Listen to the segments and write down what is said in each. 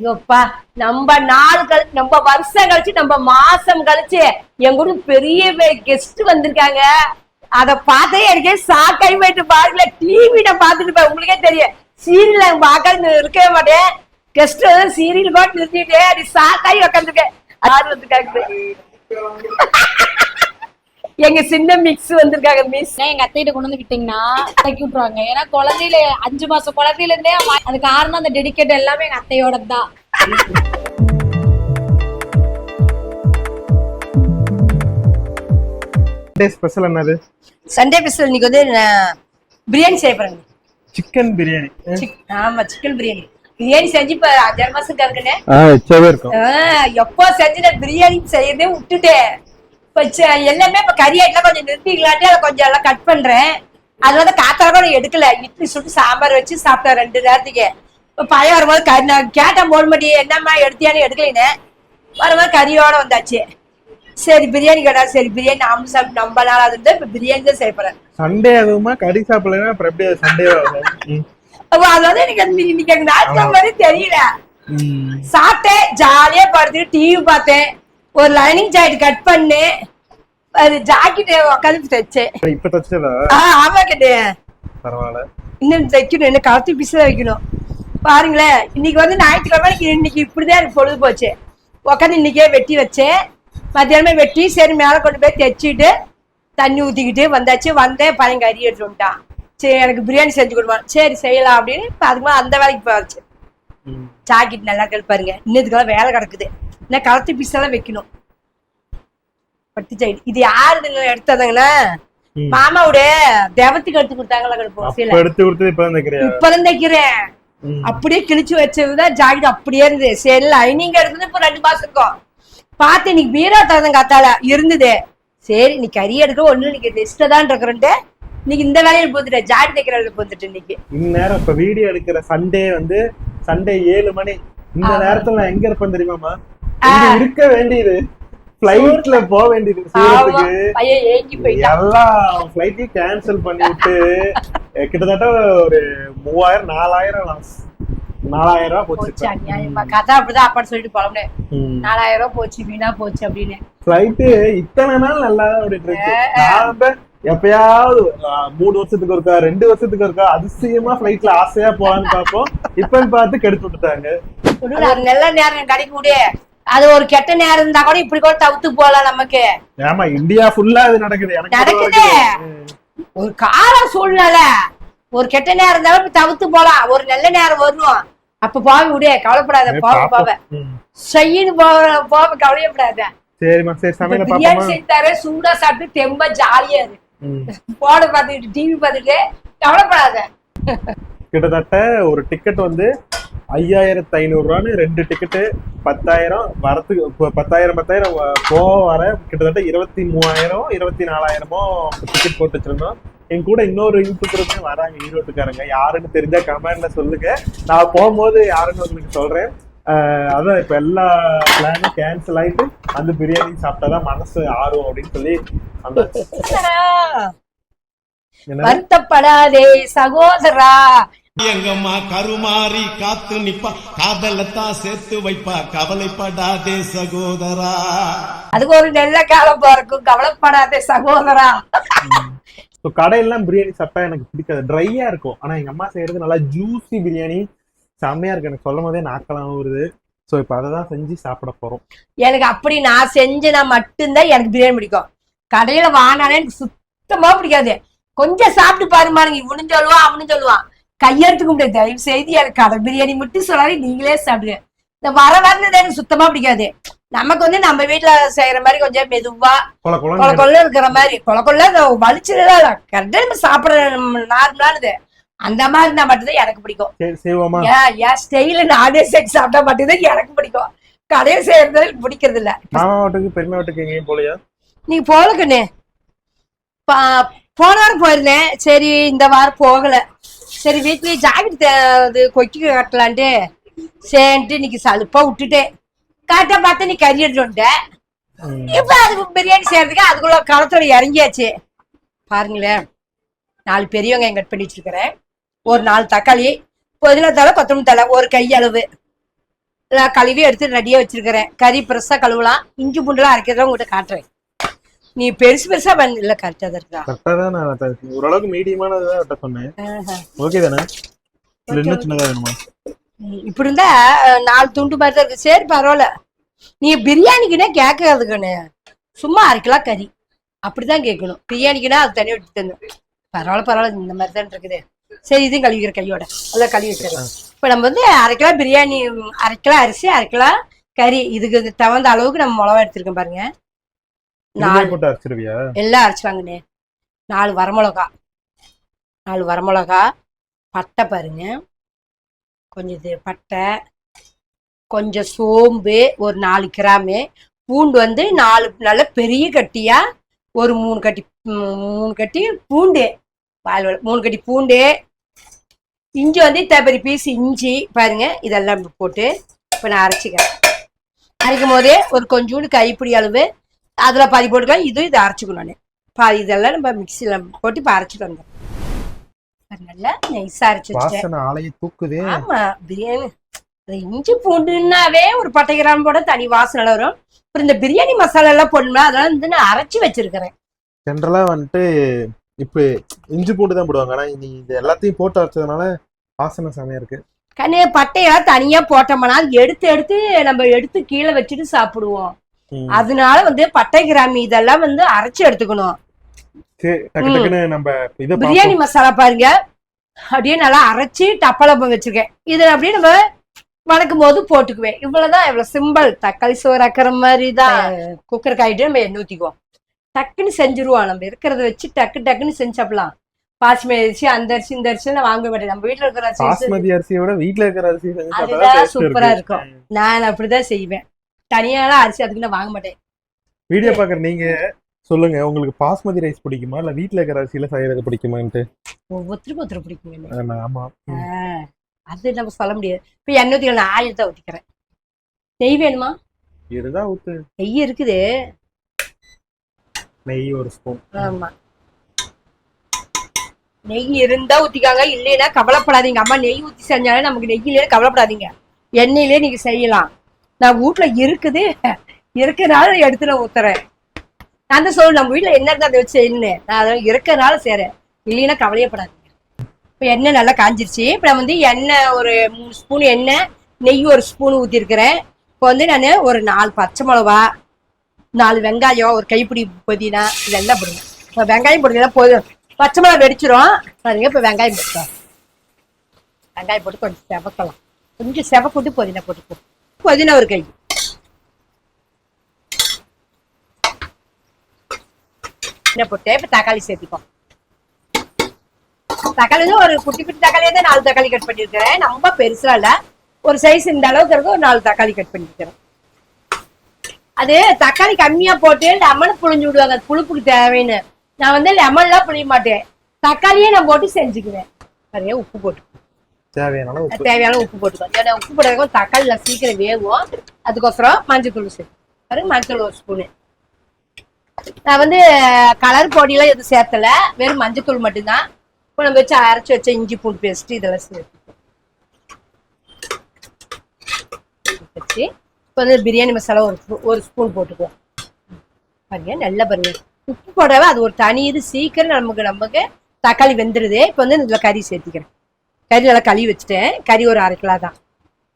ஐயோப்பா நம்ம நாள் கழிச்சு நம்ம வருஷம் கழிச்சு நம்ம மாசம் கழிச்சு என் கூட பெரிய கெஸ்ட் வந்திருக்காங்க. அத பார்த்தே எனக்கே சாக்காய் போயிட்டு பாருங்கள டிவில பாத்துட்டு இருப்பேன் உங்களுக்கே தெரியும். சீரியல் பார்க்க இருக்கவே மாட்டேன். கெஸ்ட் சீரியல் கூட நிறுத்திட்டு அப்படி சாக்காய் உட்காந்துருக்கேன் யாரு எங்க சின்ன மிக்ஸ் வந்திருக்காங்க மிஸ் எங்க அத்தைகிட்ட கொண்டு வந்து விட்டீங்கன்னா தக்கி விட்டுருவாங்க. ஏன்னா குழந்தையில அஞ்சு மாசம் குழந்தையில இருந்தே அது காரணம் அந்த டெடிகேட் எல்லாமே எங்க அத்தையோட தான் டே ஸ்பெஷல் என்னது? சண்டே ஸ்பெஷல் இன்னைக்கு வந்து பிரியாணி செய்ய போறேங்க சிக்கன் பிரியாணி ஆமா சிக்கன் பிரியாணி பிரியாணி செஞ்சு இப்ப அஞ்சாறு மாசம் இருக்கும் எப்போ செஞ்சு நான் பிரியாணி செய்யறதே விட்டுட்டேன். இப்ப எல்லாமே இப்ப கறி ஐட்லாம் கொஞ்சம் நிறுத்திக்கலான்ட்டு அதை கொஞ்சம் எல்லாம் கட் பண்றேன். அது வந்து காத்தால கூட எடுக்கல. இட்லி சுட்டு சாம்பார் வச்சு சாப்பிட்டேன் ரெண்டு நேரத்துக்கு. இப்ப பழைய வரும்போது கறி நான் கேட்டேன் போட மாட்டி என்னம்மா எடுத்தியான்னு எடுக்கலைன்னு. வரும்போது கறியோட வந்தாச்சு. சரி பிரியாணி கடை சரி பிரியாணி நாம சாப்பிட்டு நம்ம நாள் அது இப்ப பிரியாணி தான் செய்ய போறேன். சண்டே அதுவுமா கறி அப்புறம் எப்படி சண்டே அப்ப அது வந்து எனக்கு இன்னைக்கு எனக்கு ஞாயிற்றுக்கிழமை மாதிரி தெரியல. சாப்பிட்டேன் ஜாலியா படுத்துட்டு டிவி பார்த்தேன். ஒரு லைனிங் ஜாக்கெட் கட் பண்ணேன் அது ஜாக்கெட் உட்காந்து தைச்சேன். இப்ப தச்சதா? ஆ ஆமா கேட்டே பரவாயில்ல. இன்னும் தைக்கணும் இன்னும் கலத்தி பிசு வைக்கணும். பாருங்களேன் இன்னைக்கு வந்து ஞாயிற்றுக்கிழமை இன்னைக்கு இப்படிதான் எனக்கு பொழுது போச்சு. உட்காந்து இன்னைக்கே வெட்டி வச்சேன். மத்தியானமே வெட்டி சரி மேலே கொண்டு போய் தைச்சிட்டு தண்ணி ஊற்றிக்கிட்டு வந்தாச்சு. வந்தேன் பையன் கறி எடுத்து வந்துட்டான். சரி எனக்கு பிரியாணி செஞ்சு கொடுப்பான் சரி செய்யலாம் அப்படின்னு அதுக்கு மேல அந்த வேலைக்கு போச்சு. ஜாக்கெட் நல்லா இருக்கு பாருங்க. இன்னதுக்கெல்லாம் வேலை கிடக்குது. இன்னும் கலத்தி பீஸ் எல்லாம் வைக்கணும். பட்டு ஜாக்கெட் இது யாருதுங்க எடுத்ததுங்கன்னா ம். மாமாவோட தேவத்துக்கு எடுத்து கொடுத்தாங்களா எடுத்து கொடுத்தது இப்ப தைக்கிறியா இப்பதான் தைக்கிறேன். அப்படியே கிழிச்சு வச்சதுதான் ஜாக்கெட் அப்படியே இருந்து சரி லைனிங் எடுத்தது இப்ப ரெண்டு மாசம் இருக்கும். பார்த்து இன்னைக்கு பீரோ தரதும் காத்தால இருந்தது. சரி நீ கறி எடுக்க ஒண்ணு இன்னைக்கு ரெஸ்ட் தான் இருக்கிறன்ட்டு இன்னைக்கு இந்த வேலையில போத்துட்டேன் ஜாக்கெட் தைக்கிற வேலையில போத்துட்டு இன்னைக்கு இந்நேரம் இப்ப வீடியோ எடுக்கிற சண்டே வந்து சண்டே ஏழு மணி. இந்த நேரத்துல நான் எங்க இருப்பேன் தெரியுமாமா இருக்க வேண்டியது. பிளைட்ல போக வேண்டியது சூரத்துக்கு. எல்லா ஃபிளைட்டையும் கேன்சல் பண்ணி விட்டு அஹ் கிட்டத்தட்ட ஒரு மூவாயிரம் நாலாயிரம் லாஸ் நாலாயிரம் ரூபாய் போச்சு கதை அப்படிதான் அப்பான்னு சொல்லிட்டு நாலாயிரம் ரூபாய் போச்சு வீணா போச்சு அப்படின்னு. ஃபிளைட்டு இத்தனை நாள் நல்லா ஓடிட்டு இருக்கு. எப்பயாவது மூணு வருஷத்துக்கு ஒருக்கா ரெண்டு வருஷத்துக்கு ஒருக்கா அதிசயமா ஃபிளைட்ல ஆசையா போலான்னு பார்ப்போம் இப்பன்னு பார்த்து கெடுத்து விட்டுட்டாங்க. நல்ல நேரம் கிடைக்க முடிய. அது ஒரு கெட்ட நேரம் இருந்தா கூட இப்படி கூட தவிர்த்து போலாம் நமக்கு. ஏமா இந்தியா ஃபுல்லா இது நடக்குது. நடக்குது. ஒரு கால சூழ்நிலை. ஒரு கெட்ட நேரம் இருந்தாலும் இப்ப தவிர்த்து போலாம் ஒரு நல்ல நேரம் வரணும். அப்ப போக விடு கவலைப்படாத. போக போவ ம். செய்யின்னு போவ போவ கவலையப்படாத. சரிம்மா சரி சமையல பிரியாணி பாப்போமா? செஞ்சாரு சூடா சாப்பிட்டு தெம்ப ஜாலியா இரு. போன பாத்துக்கிட்டு டிவி பாத்துட்டு கவலைப்படாத. கிட்டத்தட்ட ஒரு டிக்கெட் வந்து ஐயாயிரத்து ஐநூறு ரூபான்னு ரெண்டு டிக்கெட்டு பத்தாயிரம் வரத்துக்கு பத்தாயிரம் பத்தாயிரம் போக வர கிட்டத்தட்ட இருபத்தி மூவாயிரம் இருபத்தி நாலாயிரமோ டிக்கெட் போட்டு வச்சிருந்தோம். என் கூட இன்னொரு யூடியூபருமே வராங்க ஈரோட்டுக்காரங்க. யாருன்னு தெரிஞ்சா கமெண்ட்ல சொல்லுங்க. நான் போகும்போது யாருன்னு உங்களுக்கு சொல்றேன். அதான் இப்ப எல்லா பிளானும் கேன்சல் ஆயிட்டு அந்த பிரியாணி சாப்பிட்டாதான் மனசு ஆறும் அப்படின்னு சொல்லி அந்த வருத்தப்படாதே சகோதரா! எங்கம்மா கருமாறி காத்து நிப்பா காதலத்தான் சேர்த்து வைப்பா கவலைப்படாதே சகோதரா. அதுக்கு ஒரு நல்ல காலம் பிறக்கும் கவலைப்படாதே சகோதரா. ஸோ கடையெல்லாம் பிரியாணி சாப்பிட்டா எனக்கு பிடிக்காது. ட்ரையா இருக்கும். ஆனா எங்க அம்மா செய்யறது நல்லா ஜூஸி பிரியாணி. செம்மையா இருக்கு. எனக்கு சொல்லும் போதே நாக்கலாம் வருது ஸோ இப்போ அதை தான் செஞ்சு சாப்பிட போறோம். எனக்கு அப்படி நான் செஞ்சேனா மட்டும்தான் எனக்கு பிரியாணி பிடிக்கும். கடையில வாங்கினாலே எனக்கு சுத்தமா பிடிக்காது. கொஞ்சம் சாப்பிட்டு பாருமானுங்க இவனும் சொல்லுவான் அவனும் சொல்லுவான். கையெடுத்துக்க முடியாது தயவு செய்து எனக்கு கடை பிரியாணி மட்டும் சொல்லாரு நீங்களே சாப்பிடுங்க. இந்த வர வரது எனக்கு சுத்தமா பிடிக்காது. நமக்கு வந்து நம்ம வீட்டுல செய்யற மாதிரி கொஞ்சம் மெதுவா கொல கொள்ள இருக்கிற மாதிரி கொல கொள்ள வலிச்சுதான் கரெக்டா நம்ம சாப்பிடுற நார்மலானது அந்த மாதிரி இருந்தா மட்டும்தான் எனக்கு பிடிக்கும். என் ஸ்டைல நானே செஞ்சு சாப்பிட்டா மட்டும்தான் எனக்கு பிடிக்கும். கடையில் செய்யறது எனக்கு பிடிக்கிறது இல்ல. மாமா வீட்டுக்கு பெருமை வீட்டுக்கு எங்கேயும் போலையா நீங்க போகல கண்ணு. பா- போன வாரம் போயிருந்தேன். சரி இந்த வாரம் போகல. சரி வீட்லயே ஜாக்கெட் இது கொக்கி கட்டலான்ட்டு. சரின்ட்டு இன்னைக்கு சலுப்பா விட்டுட்டேன். கரெக்டா பார்த்து நீ கறி எடுத்து வந்துட்டேன் ம். இப்ப அதுக்கு பிரியாணி செய்யறதுக்கு அதுக்குள்ள களத்தோட இறங்கியாச்சு. பாருங்களேன். நாலு பெரிய வெங்காயம் கட் பண்ணி வச்சிருக்கிறேன். ஒரு நாலு தக்காளி புதினா தலை கொத்தமல்லி தலை ஒரு கை அளவு. கழுவி எடுத்து ரெடியா வச்சிருக்கிறேன். கறி பெருசா கழுவலாம். இஞ்சி பூண்டுலாம் அரைக்கிறத உங்ககிட்ட காட்டுறேன். நீ பெருசு பெருசா பண்ண இல்ல கரெக்டா தான் இருக்கா? கரெக்டா தான் நான் ஓரளவுக்கு மீடியமானதான் அவட்ட சொன்னேன். ஓகே தானே? இல்ல இன்னும் சின்னதா வேணுமா? இப்படி இருந்தா நாலு துண்டு மாதிரி தான் இருக்கு. சரி பரவாயில்ல. நீ பிரியாணிக்குன்னே கேட்கறதுக்குன்னு. சும்மா அரை கிலோ கறி. அப்படிதான் கேட்கணும். பிரியாணிக்குன்னா அது தனியாக விட்டு தரணும் பரவாயில்ல பரவாயில்ல இந்த மாதிரி தான் இருக்குது. சரி இதுவும் கழுவிக்கிற கையோட. அதான் கழுவி வச்சிடலாம் இப்போ நம்ம வந்து அரை கிலோ பிரியாணி அரை கிலோ அரிசி அரை கிலோ கறி. இதுக்கு தகுந்த அளவுக்கு நம்ம மிளகா எடுத்திருக்கோம் பாருங்க. நாலு போட்டு அரைச்சிருவியா? எல்லாம் அரைச்சிவாங்கண்ணே நாலு வரமிளகா. நாலு வரமிளகா பட்டை பாருங்க. கொஞ்சம் இது பட்டை கொஞ்சம் சோம்பு ஒரு நாலு கிராமு. பூண்டு வந்து நாலு நல்ல பெரிய கட்டியா ஒரு மூணு கட்டி மூணு கட்டி பூண்டு. வர- மூணு கட்டி பூண்டு. இஞ்சி வந்து தேப்பரி பீஸ் இஞ்சி பாருங்க. இதெல்லாம் போட்டு இப்போ நான் அரைச்சிக்கிறேன். அரைக்கும் போதே ஒரு கொஞ்சோண்டு கைப்பிடி அளவு அதுல பாதி போட்டுக்கலாம் இது இதை அரைச்சிக்கணும் நான் பாதி இதெல்லாம் நம்ம மிக்சியில போட்டு இப்போ அரைச்சிட்டு வந்தோம் நல்லா நைஸா அரைச்சி வச்சுட்டேன். வாசனை ஆலையை தூக்குதே. ஆமா பிரியாணி. இஞ்சி பூண்டுன்னாவே ஒரு பட்டை கிராம் போட தனி வாசனை வரும். அப்புறம் இந்த பிரியாணி மசாலா எல்லாம் போடணும்னா அதெல்லாம் வந்து நான் அரைச்சி வச்சிருக்கிறேன். ஜென்ரலா வந்துட்டு இப்ப இஞ்சி பூண்டு தான் போடுவாங்க. ஆனா நீ இது எல்லாத்தையும் போட்டு அரைச்சதுனால வாசனை செமையா இருக்கு. கண்ணு பட்டையெல்லாம் தனியா போட்டோம்னா அது எடுத்து எடுத்து நம்ம எடுத்து கீழே வச்சுட்டு சாப்பிடுவோம். அதனால வந்து பட்டை கிராமி இதெல்லாம் வந்து அரைச்சு எடுத்துக்கணும். சரி, டக்கு டக்குன்னு நம்ம இதை பிரியாணி மசாலா பாருங்க. அப்படியே நல்லா அரைச்சி டப்பலப்பம் வச்சிருக்கேன். இதை அப்படியே நம்ம வணக்கும் போது போட்டுக்குவேன். இவ்வளவுதான் இவ்வளவு சிம்பிள் தக்காளி சோறு அக்கற மாதிரி தான் குக்கர் காயிட்டு நம்ம எண்ணெய் ஊத்திக்குவோம். டக்குன்னு செஞ்சுருவோம். நம்ம இருக்கிறத வச்சு டக்கு டக்குன்னு செஞ்சு சாப்பிடலாம். பாஸ்மதி அரிசி அந்த அரிசி இந்த அரிசி நான் வாங்க மாட்டேன். நம்ம வீட்டுல இருக்கிற அரிசி வச்சு பாஸ்மதி அரிசியை விட வீட்ல இருக்கிற அரிசி சூப்பரா இருக்கு. இருக்கும். நான் அப்படிதான் செய்வேன். தனியாலாம் அரிசி அதுக்கு நான் வாங்க மாட்டேன். வீடியோ பாக்குற நீங்க சொல்லுங்க உங்களுக்கு பாஸ்மதி ரைஸ் பிடிக்குமா? இல்ல வீட்ல இருக்கிற அரிசியில செய்யறது பிடிக்குமான்ட்டு? ஒவ்வொருத்தருக்கும் ஒருத்தர் பிடிக்கும். ஆமா, அது நம்ம சொல்ல முடியாது. இப்ப எண்ணெய் ஊத்தி நான் ஆயிரத்தை ஊத்திக்கிறேன். நெய் வேணுமா? இருந்தா ஊத்து. நெய் இருக்குது. நெய் ஒரு ஸ்பூன். ஆமா. நெய் இருந்தா ஊத்திக்காங்க இல்லைன்னா கவலைப்படாதீங்க. அம்மா நெய் ஊத்தி செஞ்சாலே நமக்கு நெய் இல்லையா கவலைப்படாதீங்க. எண்ணெயிலே நீங்க செய்யலாம். நான் வீட்டுல இருக்குது. இருக்கிறனால எடுத்து நான் ஊத்துறேன். நான் தான் சொல்லு நம்ம வீட்டுல என்ன இருந்தா அதை வச்சு செய்யணும்னு. நான் அதை இருக்கிறனால செய்றேன். இல்லைன்னா கவலையப்படாதீங்க. இப்போ எண்ணெய் நல்லா காஞ்சிருச்சு. இப்போ நான் வந்து எண்ணெய் ஒரு மூணு ஸ்பூன் எண்ணெய் நெய் ஒரு ஸ்பூன் ஊற்றிருக்கிறேன் இப்போ வந்து நான் ஒரு நாலு பச்சை மிளகா நாலு வெங்காயம் ஒரு கைப்பிடி புதினா இதெல்லாம் போடுங்க. இப்போ வெங்காயம் போடுங்க போதும். பச்சை மிளகா வெடிச்சிரும். பாருங்க இப்போ வெங்காயம் போட்டுக்கலாம் வெங்காயம் போட்டு கொஞ்சம் செவக்கலாம். கொஞ்சம் செவக்கூட்டு புதினா போட்டுக்கோ. புதினா ஒரு கை. என்ன போட்டு? இப்ப தக்காளி சேர்த்துப்போம் தக்காளி வந்து ஒரு குட்டி குட்டி தக்காளியே தான் நாலு தக்காளி கட் பண்ணியிருக்கிறேன். ரொம்ப பெருசா இல்ல. ஒரு சைஸ் இந்த அளவுக்கு இருக்கும். ஒரு நாலு தக்காளி கட் பண்ணியிருக்கிறேன். அது தக்காளி கம்மியா போட்டு லெமன் புழிஞ்சு விடுவாங்க. புளிப்புக்கு தேவைன்னு. நான் வந்து லெமன்லாம் புளிய மாட்டேன். தக்காளியே நான் போட்டு செஞ்சுக்குவேன். நிறைய உப்பு போட்டு. தேவையான உப்பு. தேவையான உப்பு போட்டுக்கோ ஏன்னா உப்பு போடுறதுக்கு தக்காளில சீக்கிரம் வேகும். அதுக்கோசரம் மஞ்சள் தூள் சேர்த்து மஞ்சள் ஒரு ஸ்பூனு நான் வந்து கலர் பொடியெல்லாம் எதுவும் சேர்த்தல. வெறும் மஞ்சள் தூள் மட்டும்தான். இப்போ நம்ம வச்சு அரைச்சி வச்ச இஞ்சி பூண்டு பேஸ்ட் இதெல்லாம் சேர்த்து. வச்சு இப்போ வந்து பிரியாணி மசாலா ஒரு ஒரு ஸ்பூன் போட்டுக்குவோம். பாருங்க நல்லா பாருங்க. உப்பு போடவே அது ஒரு தனி இது. சீக்கிரம் நமக்கு நமக்கு தக்காளி வெந்துடுது இப்போ வந்து இதில் கறி சேர்த்திக்கிறேன். கறி நல்லா கழுவி வச்சுட்டேன். கறி ஒரு அரை கிலோ தான்.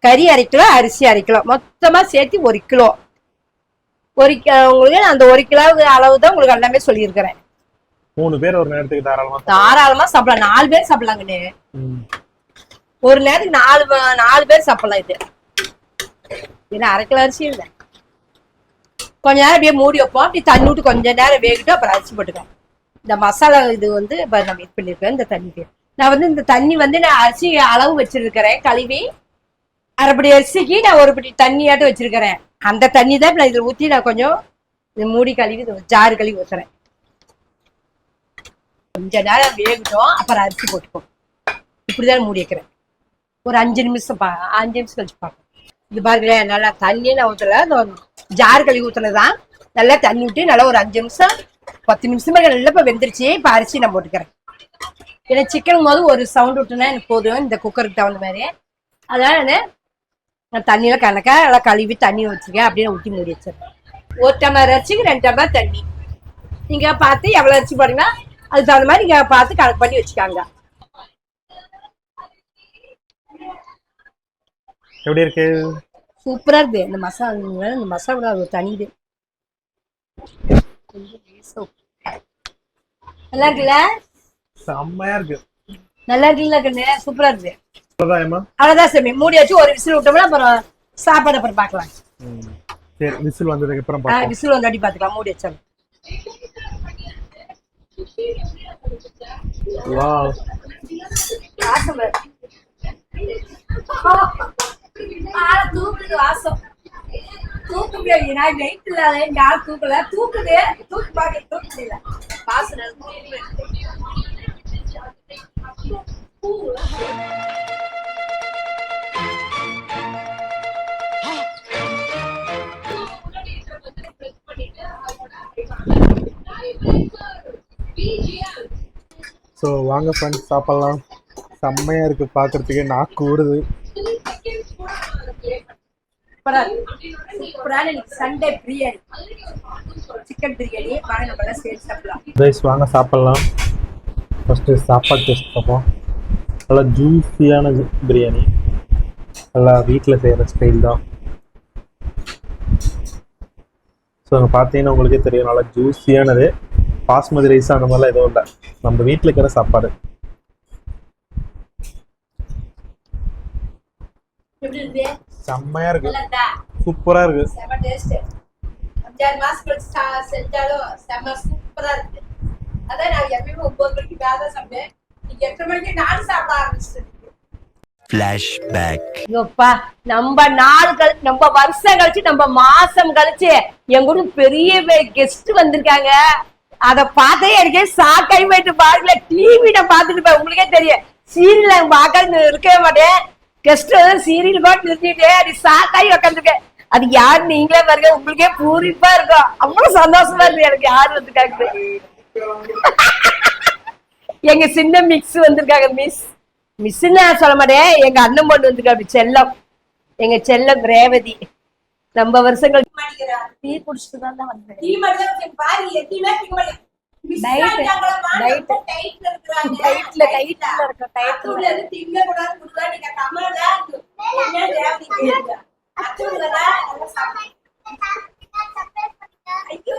கறி அரை கிலோ அரிசி அரை கிலோ. மொத்தமாக சேர்த்து ஒரு கிலோ. ஒரு உங்களுக்கு அந்த ஒரு கிலோ அளவு தான் உங்களுக்கு எல்லாமே சொல்லியிருக்கிறேன். மூணு பேர் ஒரு நேரத்துக்கு தாராளமா தாராளமா சாப்பிடலாம். நாலு பேர் சாப்பிடலாங்கண்ணே. ஒரு நேரத்துக்கு நாலு நாலு பேர் சாப்பிடலாம் இது. ஏன்னா அரை கிலோ அரிசி இல்லை. கொஞ்ச நேரம் அப்படியே மூடி வைப்போம். அப்படி தண்ணி விட்டு கொஞ்ச நேரம் வேகிட்டு அப்புறம் அரிசி போட்டுக்கலாம். இந்த மசாலா இது வந்து நம்ம இது பண்ணிருக்கேன் இந்த தண்ணிக்கு நான் வந்து இந்த தண்ணி வந்து நான் அரிசி அளவு வச்சிருக்கிறேன் கழுவி. அரைப்படி அரிசிக்கு நான் ஒரு படி தண்ணியாட்டம் வச்சிருக்கிறேன். அந்த தண்ணி தான் நான் இதில் ஊற்றி நான் கொஞ்சம் இது மூடி கழுவி ஜாறு கழுவி ஊத்துறேன். கொஞ்ச நேரம் வேகட்டும் அப்புறம் அரிசி போட்டுப்போம் இப்படிதான் மூடி வைக்கிறேன். ஒரு அஞ்சு நிமிஷம் பா அஞ்சு நிமிஷம் கழிச்சு பார்ப்போம். இது பாருங்களேன் நல்லா தண்ணியே நான் ஊற்றல இந்த ஜார் கழுவி ஊற்றுனதுதான் நல்லா தண்ணி விட்டு நல்லா ஒரு அஞ்சு நிமிஷம் பத்து நிமிஷமா நல்லா இப்போ வெந்துருச்சு. இப்போ அரிசி நான் போட்டுக்கிறேன். ஏன்னா சிக்கன் போது ஒரு சவுண்ட் விட்டுனா எனக்கு போதும். இந்த குக்கருக்கு தகுந்த மாதிரி அதனால நான் தண்ணியில கணக்கா எல்லாம் கழுவி தண்ணி வச்சிருக்கேன். அப்படியே ஊற்றி மூடி வச்சிருக்கேன். ஒரு டம்ளர் அரிசிக்கு ரெண்டு டம்ளர் தண்ணி. நீங்க பார்த்து எவ்வளவு அரிசி போடுங்க அதுக்கு தகுந்த மாதிரி நீங்க பார்த்து கணக்கு பண்ணி வச்சுக்காங்க. எப்படி இருக்கு? சூப்பரா இருக்கு. இந்த மசாலா இந்த மசாலா ஒரு தனி இது. நல்லா இருக்குல்ல? செம்மையா இருக்கு. நல்லா இருக்குல்ல கண்ணு? சூப்பரா இருக்கு. அவ்வளவுதான் சாமி. மூடி வச்சு ஒரு விசில் விட்டோம்னா அப்புறம் சாப்பாடு அப்புறம் பார்க்கலாம். சரி விசில் வந்ததுக்கு அப்புறம் விசில் வந்து அடி பார்த்துக்கலாம். மூடி வச்சாலும். வாவ். வாசம். தூக்குது வாசம் தூக்குது நான் வெயிட் இல்லாத தூக்கல. தூக்குது. தூக்கு பாக்க இல்ல வாசனை தூக்குது. ஸோ வாங்க ஃப்ரெண்ட்ஸ் சாப்பிடலாம். செம்மையா இருக்கு பார்க்கறதுக்கே நாக்கு ஊறுது. சண்டே பிரியாணி. சிக்கன் பிரியாணி. வாங்க சாப்பிடலாம். வாங்க சாப்பிடலாம். ஃபஸ்ட்டு சாப்பாடு டேஸ்ட் பார்ப்போம். நல்லா ஜூஸியான பிரியாணி. நல்லா வீட்டில் செய்கிற ஸ்டைல் தான். ஸோ அங்கே பார்த்தீங்கன்னா உங்களுக்கே தெரியும் நல்லா ஜூஸியானது பாஸ்மதி ரைஸ் அந்த மாதிரிலாம் எதுவும் இல்லை. நம்ம வீட்டில் இருக்கிற சாப்பாடு. செம்மையா இருக்கு? சூப்பரா இருக்கு. செம டேஸ்ட் அஞ்சாறு மாசம் கழிச்சு செஞ்சாலும் செம சூப்பரா இருக்கு. அதான் நான் எப்பயுமே ஒன்பது மணிக்கு மேல தான் சாப்பிட்டேன் எட்டு மணிக்கு நானும் சாப்பிட ஆரம்பிச்சிட்டேன். ஐயோப்பா நம்ம நாள் கழிச்சு நம்ம வருஷம் கழிச்சு நம்ம மாசம் கழிச்சு என் கூட பெரிய கெஸ்ட் வந்திருக்காங்க. அத பார்த்தே எனக்கே சாக்காய் போயிட்டு பாருங்களேன் டிவி நான் பார்த்துட்டு உங்களுக்கே தெரியும். சீரியல் பார்க்க இருக்கவே மாட்டேன். கெஸ்ட் சீரியல் கூட நிறுத்திட்டு அது சாக்காய் உட்காந்துருக்கேன் அது யாரு நீங்களே பாருங்க உங்களுக்கே பூரிப்பா இருக்கும். அவ்வளவு சந்தோஷமா இருக்கு எனக்கு யாரு வந்திருக்காங்க எங்க சின்ன மிக்ஸ் வந்திருக்காங்க மிஸ் மிஸ்ன்னு நான் சொல்ல மாட்டேன். எங்க அண்ணன் பொண்ணு வந்திருக்காரு செல்லம். எங்க செல்லம் ரேவதி. ரொம்ப வருஷங்கள் டீ குடிச்சிட்டு தான் வந்தேன். டீ மட்டும் பாரு எதுவுமே மாட்டேன். தான். ஐயோ,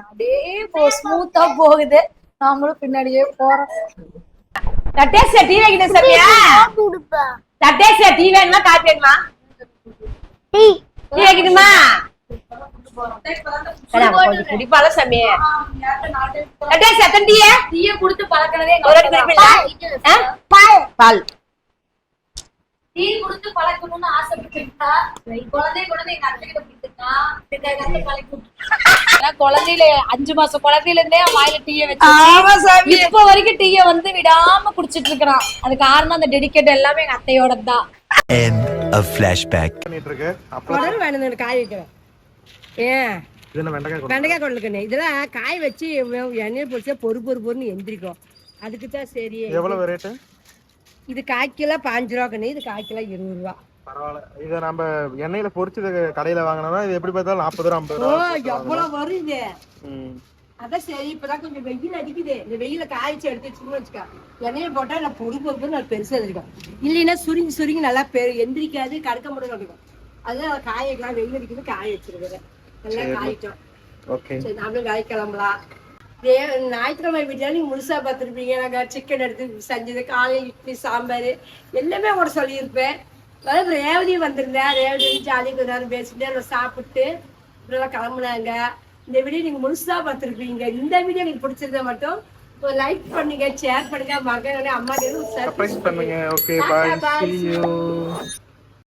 அப்படியே போ ஸ்மூத்தா போகுது. நாமளும் பின்னாடியே போறோம். தட்டேசியா டீ வைக்கணும் சாமியா? தட்டேசியா டீ வேணுமா? காப்பி வேணுமா? டீ வைக்கணுமா? சரி, அவ கொஞ்சம் குடிப்பாள சாமி தட்டேசியா எத்தனை டீ டீய குடுத்து பழக்கினதே எங்க ஒரு வாட்டி குடிப்பீங்களா? ஆ? பால். பால் டீ குடுத்து பழக்கணும்னு ஆசைப்பட்டுருக்கா குழந்தை குழந்தை எங்க அத்தை கிட்ட கொடுத்துருக்கா எங்க அத்தை பழக்கி ஏன்னா குழந்தையில அஞ்சு மாசம் குழந்தையில இருந்தே வாயில டீய ஆமா வச்சு சாமி. இப்ப வரைக்கும் டீய வந்து விடாம குடிச்சிட்டு இருக்கிறான். அது காரணம் அந்த டெடிகேட் எல்லாமே எங்க அத்தையோட தான் End of flashback. உடனே வேணும் காய வைக்கிறேன். வெண்டைக்காய் இதெல்லாம் காய வச்சு எண்ணெய் பொரிச்சா பொறு பொறு பொறுன்னு எந்திரிக்கும். அதுக்கு தான் சரி. எவ்வளவு ரேட்டு இது கால் கிலோ பாஞ்சு ரூபா கண்ணு. இது கால் கிலோ இருபது ரூபா. பரவாயில்ல. இதை நம்ம எண்ணெயில பொரிச்சது கடையில வாங்கினோம்னா இது எப்படி பார்த்தாலும் நாற்பது ரூபா ஐம்பது ஓ ரூபா எவ்வளவு வரும் இது. அதான் சரி இப்பதான் கொஞ்சம் வெயில் அடிக்குது. இந்த வெயில காய்ச்சி எடுத்து வச்சுக்கணும் வச்சுக்கா. எண்ணெயை போட்டா நான் பொறு பொறுப்பு நான் பெருசா இருக்கும் இல்லைன்னா சுருங்கி சுருங்கி நல்லா பெரு எந்திரிக்காது கடுக்க முடியும் அதான் காய வைக்கலாம் வெயில் அடிக்குது காய வச்சிருக்கிறேன். நல்லா காயிட்டோம் ஓகே. சரி நாமளும் காய் கிளம்பலாம் தே- ஞாயிற்றுக்கிழமை வீட்டில் நீங்க முழுசா பார்த்துருப்பீங்க. நாங்க சிக்கன் எடுத்து செஞ்சது காலையில் இட்லி சாம்பார் எல்லாமே கூட சொல்லியிருப்பேன். அதாவது ரேவதி வந்திருந்தேன் ரேவதி ஜாலியாக கொஞ்ச நேரம் பேசிட்டு எல்லாம் சாப்பிட்டு இப்படிலாம் கிளம்புனாங்க. இந்த வீடியோ நீங்க முழுசா பார்த்துருப்பீங்க. இந்த வீடியோ எனக்கு பிடிச்சிருந்தா மட்டும் லைக் பண்ணுங்க ஷேர் பண்ணுங்க. மகன் அம்மா சர்ப்ரைஸ் பண்ணுங்க. Okay bye